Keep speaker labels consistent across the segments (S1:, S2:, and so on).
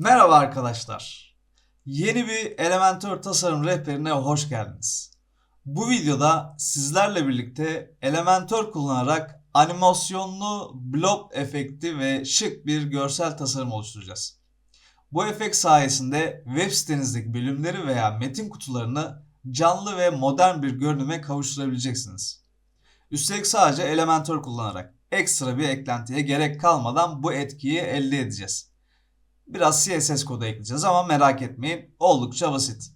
S1: Merhaba arkadaşlar. Yeni bir Elementor tasarım rehberine hoş geldiniz. Bu videoda sizlerle birlikte Elementor kullanarak animasyonlu blob efekti ve şık bir görsel tasarım oluşturacağız. Bu efekt sayesinde web sitenizdeki bölümleri veya metin kutularını canlı ve modern bir görünüme kavuşturabileceksiniz. Üstelik sadece Elementor kullanarak ekstra bir eklentiye gerek kalmadan bu etkiyi elde edeceğiz. Biraz CSS kodu ekleyeceğiz ama merak etmeyin oldukça basit.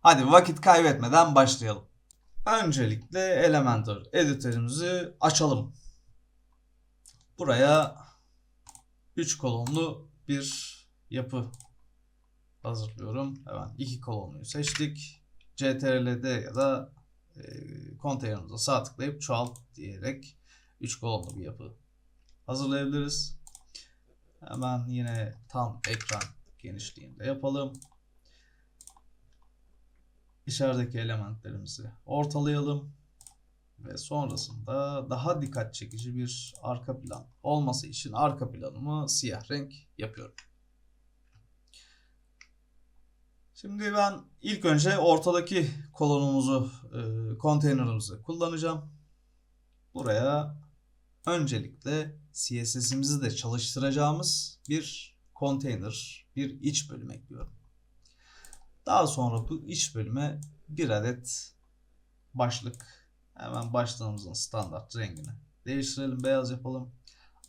S1: Hadi vakit kaybetmeden başlayalım. Öncelikle Elementor editörümüzü açalım. Buraya 3 kolonlu bir yapı hazırlıyorum. Hemen 2 kolonluyu seçtik. CTRL-D ya da e, konteynerimize sağ tıklayıp çoğalt diyerek 3 kolonlu bir yapı hazırlayabiliriz. Hemen yine tam ekran genişliğinde yapalım. İçerideki elementlerimizi ortalayalım. Ve sonrasında daha dikkat çekici bir arka plan olması için arka planımı siyah renk yapıyorum. Şimdi ben ilk önce ortadaki kolonumuzu, e, konteynerimizi kullanacağım. Buraya öncelikle CSS'imizi de çalıştıracağımız bir konteyner, bir iç bölüm ekliyorum. Daha sonra bu iç bölüme bir adet başlık, hemen başlığımızın standart rengini değiştirelim, beyaz yapalım.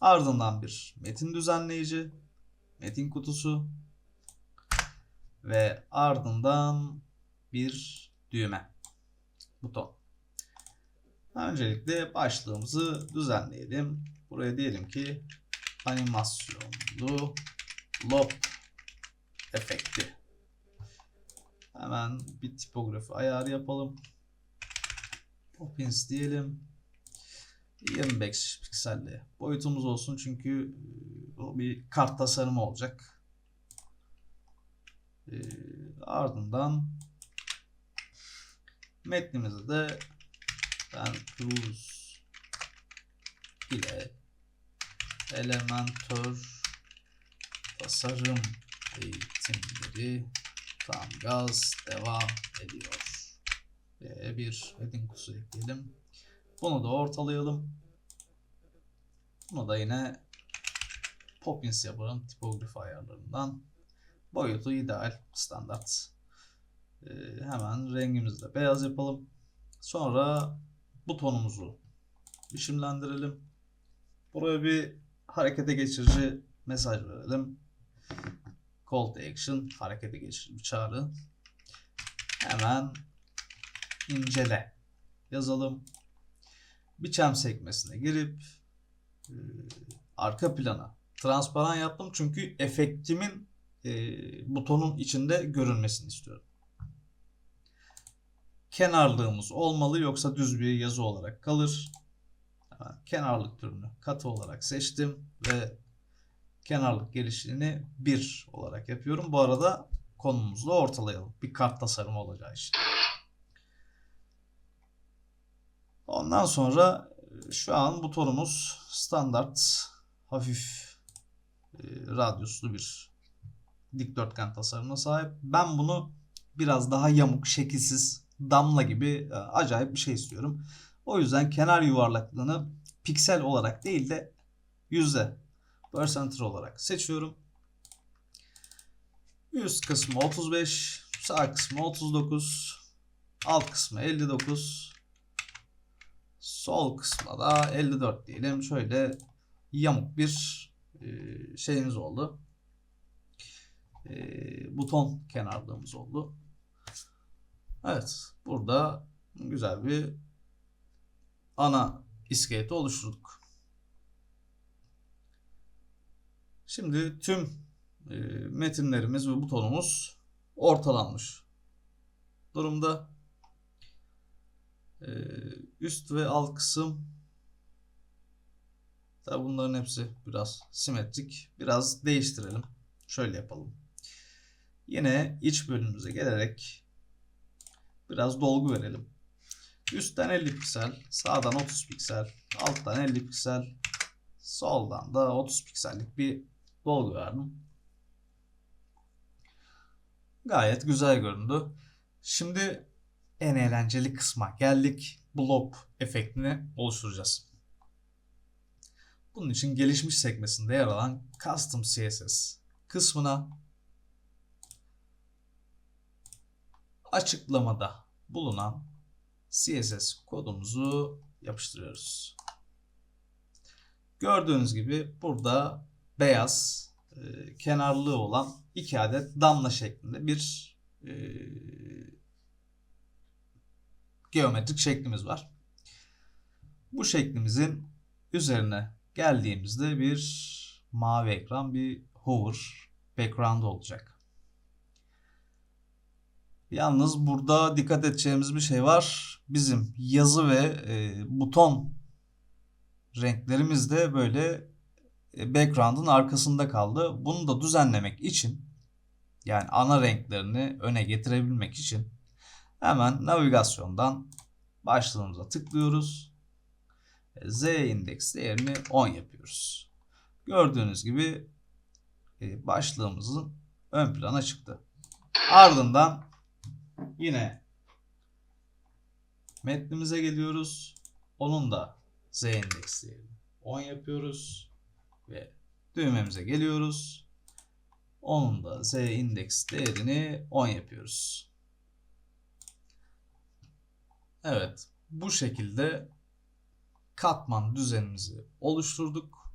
S1: Ardından bir metin düzenleyici, metin kutusu ve ardından bir düğme, buton. Öncelikle başlığımızı düzenleyelim. Buraya diyelim ki animasyonlu lob efekti. Hemen bir tipografi ayarı yapalım. Poppins diyelim. 25 pikselli boyutumuz olsun çünkü o bir kart tasarımı olacak. E, ardından metnimizi de ben Cruz ile Elementor tasarım eğitimleri tam gaz devam ediyor. Ve bir heading kutusu ekleyelim. Bunu da ortalayalım. Bunu da yine Poppins yapalım tipografi ayarlarından. Boyutu ideal standart. Ee, hemen rengimizi de beyaz yapalım. Sonra butonumuzu biçimlendirelim. Buraya bir harekete geçirici mesaj verelim. Call to action harekete geçirici bir çağrı. Hemen incele yazalım. Biçem sekmesine girip e, arka plana transparan yaptım çünkü efektimin e, butonun içinde görünmesini istiyorum kenarlığımız olmalı yoksa düz bir yazı olarak kalır. Kenarlık türünü katı olarak seçtim ve kenarlık gelişini 1 olarak yapıyorum. Bu arada konumuzu da ortalayalım. Bir kart tasarımı olacağı için. Ondan sonra şu an butonumuz standart hafif e, radyuslu bir dikdörtgen tasarımına sahip. Ben bunu biraz daha yamuk, şekilsiz damla gibi e, acayip bir şey istiyorum. O yüzden kenar yuvarlaklığını piksel olarak değil de yüzde percentile olarak seçiyorum. Üst kısmı 35, sağ kısmı 39, alt kısmı 59, sol kısmı da 54 diyelim. Şöyle yamuk bir e, şeyimiz oldu. E, buton kenarlığımız oldu. Evet. Burada güzel bir ana iskeleti oluşturduk. Şimdi tüm e, metinlerimiz ve butonumuz ortalanmış durumda. E, üst ve alt kısım Tabi bunların hepsi biraz simetrik. Biraz değiştirelim. Şöyle yapalım. Yine iç bölümümüze gelerek Biraz dolgu verelim. Üstten 50 piksel, sağdan 30 piksel, alttan 50 piksel, soldan da 30 piksellik bir dolgu verdim. Gayet güzel göründü. Şimdi en eğlenceli kısma geldik. Blob efektini oluşturacağız. Bunun için gelişmiş sekmesinde yer alan Custom CSS kısmına açıklamada bulunan CSS kodumuzu yapıştırıyoruz. Gördüğünüz gibi burada beyaz e, kenarlığı olan iki adet damla şeklinde bir e, geometrik şeklimiz var. Bu şeklimizin üzerine geldiğimizde bir mavi ekran bir hover background olacak. Yalnız burada dikkat edeceğimiz bir şey var. Bizim yazı ve e, buton renklerimiz de böyle e, background'ın arkasında kaldı. Bunu da düzenlemek için yani ana renklerini öne getirebilmek için hemen navigasyondan başlığımıza tıklıyoruz. E, Z indeks değerini 10 yapıyoruz. Gördüğünüz gibi e, başlığımızın ön plana çıktı. Ardından yine metnimize geliyoruz. Onun da Z indeks değerini 10 yapıyoruz ve düğmemize geliyoruz. Onun da Z indeks değerini 10 yapıyoruz. Evet, bu şekilde katman düzenimizi oluşturduk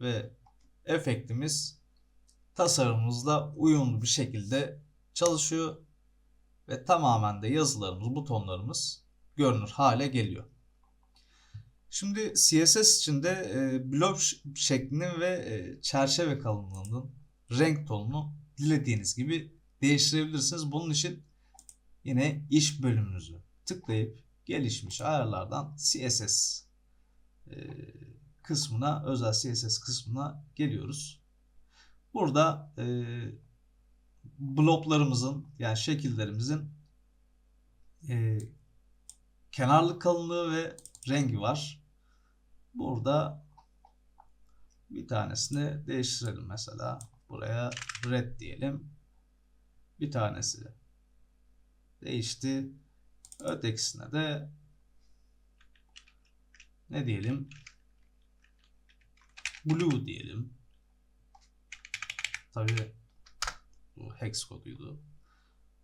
S1: ve efektimiz tasarımımızla uyumlu bir şekilde çalışıyor ve tamamen de yazılarımız, butonlarımız görünür hale geliyor. Şimdi CSS içinde e, blob şeklinin ve e, çerçeve kalınlığının renk tonunu dilediğiniz gibi değiştirebilirsiniz. Bunun için yine iş bölümünüzü tıklayıp gelişmiş ayarlardan CSS e, kısmına, özel CSS kısmına geliyoruz. Burada e, bloblarımızın yani şekillerimizin e, kenarlık kalınlığı ve rengi var. Burada bir tanesini değiştirelim mesela. Buraya red diyelim. Bir tanesi değişti. Ötekisine de ne diyelim? Blue diyelim. Tabii bu hex koduydu.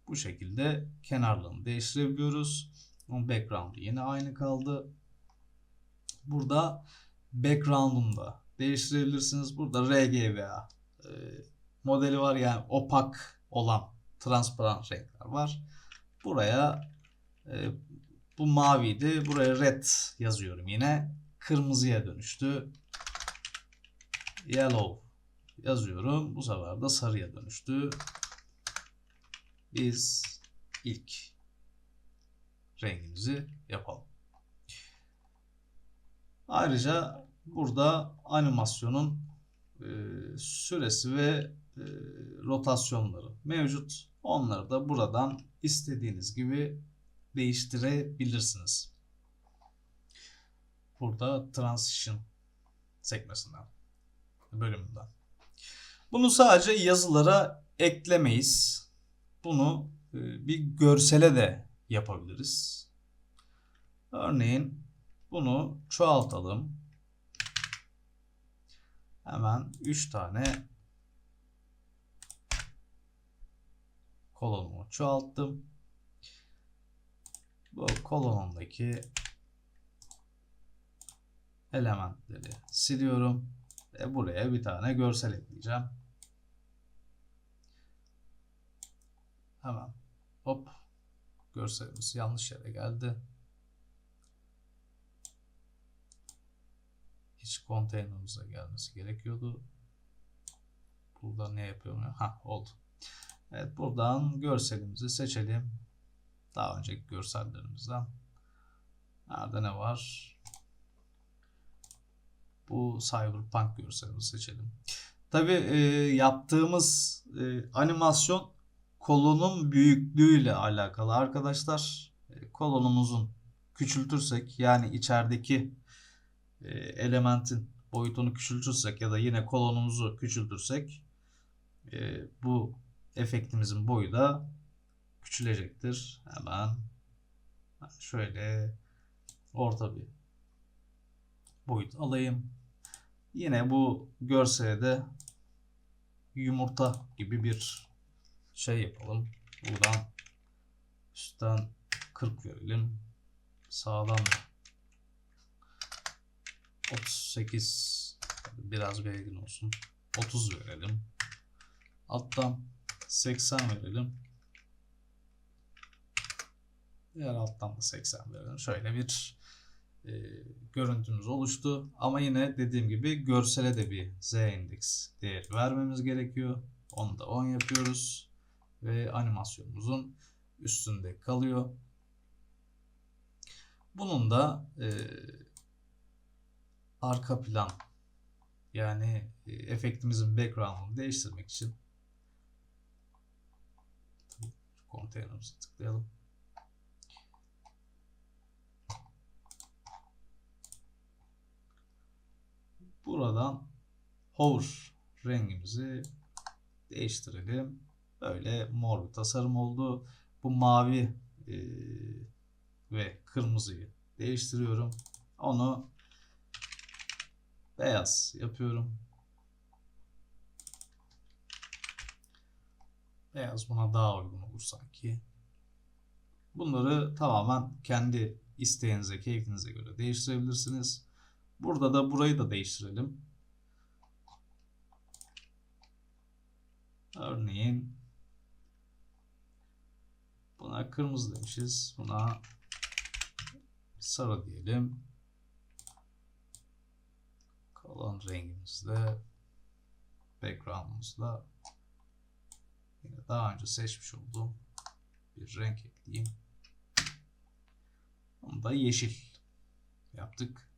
S1: Bu şekilde kenarlarını değiştirebiliyoruz. Onun background'u yine aynı kaldı. Burada background'unu da değiştirebilirsiniz. Burada RGBA e, modeli var yani opak olan transparan renkler var. Buraya e, bu maviydi. Buraya red yazıyorum yine. Kırmızıya dönüştü. Yellow yazıyorum. Bu sefer de sarıya dönüştü. Biz ilk rengimizi yapalım. Ayrıca burada animasyonun e, süresi ve e, rotasyonları mevcut. Onları da buradan istediğiniz gibi değiştirebilirsiniz. Burada transition sekmesinden bölümünden. Bunu sadece yazılara eklemeyiz. Bunu e, bir görsele de yapabiliriz. Örneğin bunu çoğaltalım. Hemen 3 tane kolonumu çoğalttım. Bu kolonumdaki elementleri siliyorum ve buraya bir tane görsel ekleyeceğim. Hemen hop görselimiz yanlış yere geldi. Hiç konteynerimize gelmesi gerekiyordu. Burada ne yapıyorum? Ha oldu. Evet buradan görselimizi seçelim. Daha önceki görsellerimizden. Nerede ne var? Bu Cyberpunk görselimizi seçelim. Tabi e, yaptığımız e, animasyon kolonun büyüklüğüyle alakalı arkadaşlar. E, kolonumuzun küçültürsek yani içerideki e, elementin boyutunu küçültürsek ya da yine kolonumuzu küçültürsek e, bu efektimizin boyu da küçülecektir. Hemen şöyle orta bir boyut alayım. Yine bu görsele de yumurta gibi bir şey yapalım. Buradan üstten 40 verelim. Sağdan da 38 biraz belirgin olsun. 30 verelim. Alttan 80 verelim. Diğer alttan da 80 verelim. Şöyle bir e, görüntümüz oluştu. Ama yine dediğim gibi görsele de bir z indeks değeri vermemiz gerekiyor. Onu da 10 yapıyoruz. Ve animasyonumuzun üstünde kalıyor. Bunun da e, arka plan yani e, efektimizin background'unu değiştirmek için konteynerimize tıklayalım. Buradan hover rengimizi değiştirelim. Böyle mor bir tasarım oldu. Bu mavi e, ve kırmızıyı değiştiriyorum. Onu beyaz yapıyorum. Beyaz buna daha uygun olur sanki. Bunları tamamen kendi isteğinize, keyfinize göre değiştirebilirsiniz. Burada da burayı da değiştirelim. Örneğin buna kırmızı demişiz. Buna sarı diyelim. Kalan rengimizde background'ımızda yine daha önce seçmiş olduğum bir renk ekleyeyim. Onu da yeşil yaptık.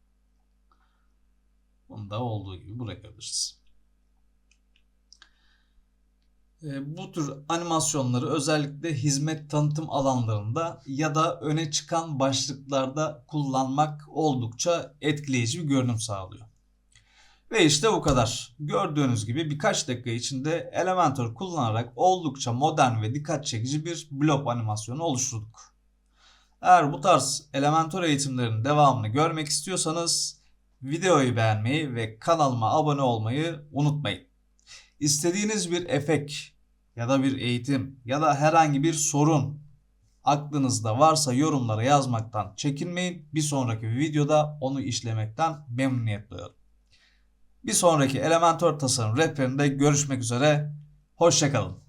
S1: Bunu da olduğu gibi bırakabiliriz. E, bu tür animasyonları özellikle hizmet tanıtım alanlarında ya da öne çıkan başlıklarda kullanmak oldukça etkileyici bir görünüm sağlıyor. Ve işte bu kadar. Gördüğünüz gibi birkaç dakika içinde Elementor kullanarak oldukça modern ve dikkat çekici bir blob animasyonu oluşturduk. Eğer bu tarz Elementor eğitimlerinin devamını görmek istiyorsanız videoyu beğenmeyi ve kanalıma abone olmayı unutmayın. İstediğiniz bir efekt ya da bir eğitim ya da herhangi bir sorun aklınızda varsa yorumlara yazmaktan çekinmeyin. Bir sonraki videoda onu işlemekten memnuniyet duyarım. Bir sonraki Elementor tasarım rehberinde görüşmek üzere. Hoşçakalın.